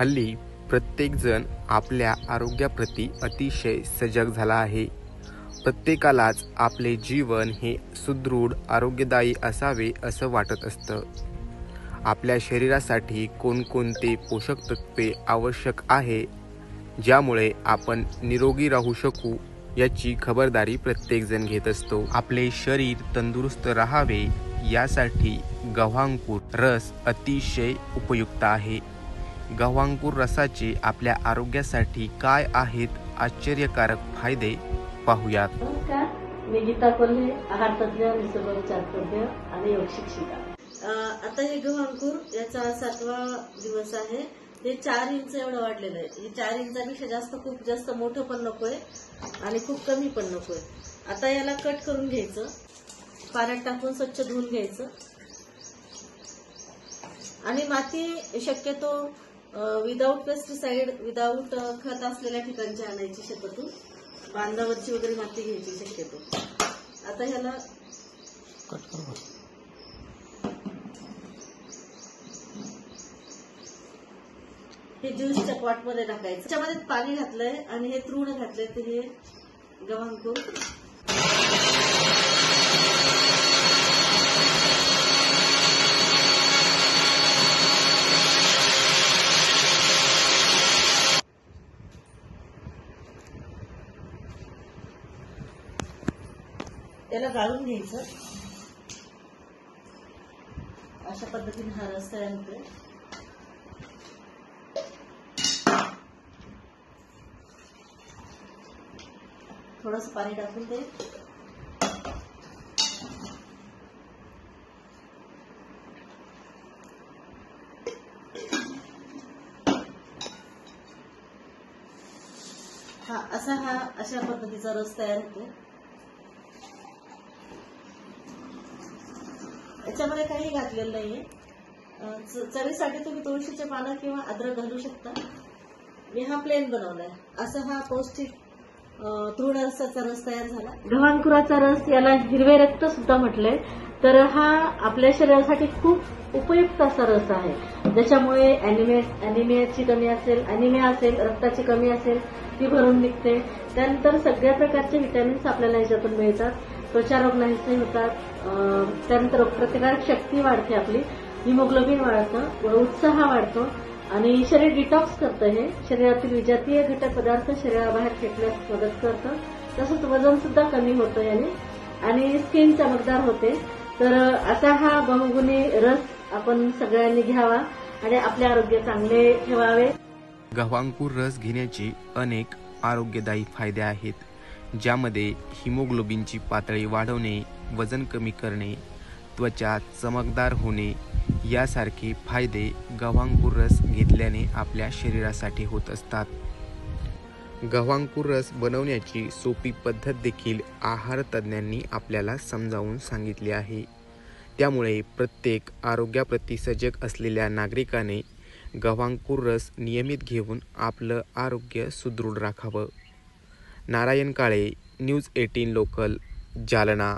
हल्ली प्रत्येकजण आपल्या आरोग्याप्रती अतिशय सजग झाला आहे. प्रत्येकालाच आपले जीवन हे सुदृढ आरोग्यदायी असावे असं वाटत असतं. आपल्या शरीरासाठी कोणकोणते पोषक तत्वे आवश्यक आहे ज्यामुळे आपण निरोगी राहू शकू याची खबरदारी प्रत्येकजण घेत असतो. आपले शरीर तंदुरुस्त राहावे यासाठी गव्हांकूर रस अतिशय उपयुक्त आहे. गव्हांकूर रसाचे आपल्या आरोग्यासाठी काय आहेत आश्चर्यकारक फायदे पाहूयात. मी गीता कोल्हे आहार तज्ञ निसर्गोपचार तज्ञ आणि योग शिक्षिका. आता हे गव्हांकूर याचा सातवा दिवस आहे. हे चार इंच एवढं वाढलेलं आहे. हे चार इंचापेक्षा जास्त खूप जास्त मोठं पण नकोय आणि खूप कमी पण नकोय. आता याला कट करून घ्यायचं. पाण्यात टाकून स्वच्छ धुवून घ्यायचं. आणि माती शक्यतो विदाऊट पेस्टिसाइड विदाऊट खत असलेल्या ठिकाणची आणायची शक्यतो. बांधावरची वगैरे माती घ्यायची शक्यतो. आता ह्याला हे ज्यूसच्या पॉटमध्ये टाकायचं. त्याच्यामध्ये पाणी घातलंय आणि हे तृण घातलंय तर हे गव्हांकूर त्याला गाळून घ्यायचं. अशा पद्धतीने हा रस तयार होतोय. थोडस पाणी टाकून ते हा असा हा अशा पद्धतीचा रस तयार होतो याच्यामध्ये काही घातलेलं नाहीये. च- चवीसाठी तुम्ही तुळशीचे पानं किंवा अद्रक घालू शकता. मी हा प्लेन बनवलाय. असा हा पौष्टिक अं, तृण रसाचा रस तयार झाला. गव्हांकुराचा रस याला हिरवे रक्त सुद्धा म्हटलंय. तर हा आपल्या शरीरासाठी खूप उपयुक्त असा रस आहे. ज्याच्यामुळे अॅनिमे अॅनिमियाची कमी असेल अॅनिमिया असेल रक्ताची कमी असेल ती भरून निघते. त्यानंतर सगळ्या प्रकारचे व्हिटॅमिन्स आपल्याला याच्यातून मिळतात. त्वचारोग नाहीसे होतात त्यानंतर प्रतिकारक शक्ती वाढते आपली. हिमोग्लोबिन वाढतं उत्साह वाढतो आणि शरीर डिटॉक्स करतं हे. शरीरातील विजातीय घटक पदार्थ शरीराबाहेर फेकण्यास मदत करतं. तसंच वजन सुद्धा कमी होतं याने. आणि स्किन चमकदार होते. तर असा हा बहुगुणी रस आपण सगळ्यांनी घ्यावा आणि आपले आरोग्य चांगले ठेवावे. गव्हांकूर रस घेण्याचे अनेक आरोग्यदायी फायदे आहेत. ज्यामध्ये हिमोग्लोबिनची पातळी वाढवणे वजन कमी करणे त्वचा चमकदार होणे यासारखे फायदे गव्हांकूर रस घेतल्याने आपल्या शरीरासाठी होत असतात. गव्हांकूर रस बनवण्याची सोपी पद्धत देखील आहार तज्ज्ञांनी आपल्याला समजावून सांगितली आहे. त्यामुळे प्रत्येक आरोग्याप्रती सजग असलेल्या नागरिकाने गव्हांकूर रस नियमित घेऊन आपलं आरोग्य सुदृढ राखावं. Narayan Kale news eighteen local Jalna.